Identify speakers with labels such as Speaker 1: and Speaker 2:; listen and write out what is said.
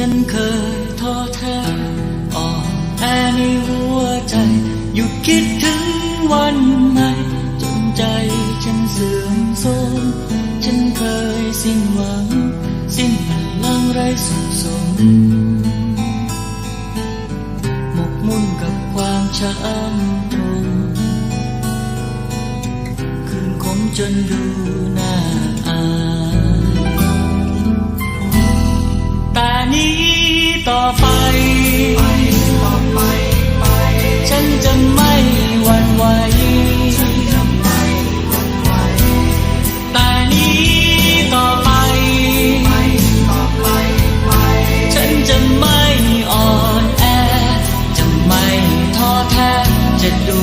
Speaker 1: ฉันเคยท้อแท้อ่อนแอในหัวใจหยุดคิดถึงวันไหนจนใจฉันเสื่อมโทรมฉันเคยสิ้นหวัง สิ้นพลังไรสุขสมหมกมุ่นกับความช้ำตรงคืนคมจนดู ต่อไป ฉันจะไม่หวั่นไหวแต่นี้ต่อไป ฉันจะไม่อ่อนแอ จะไม่ท้อแท้ จะดู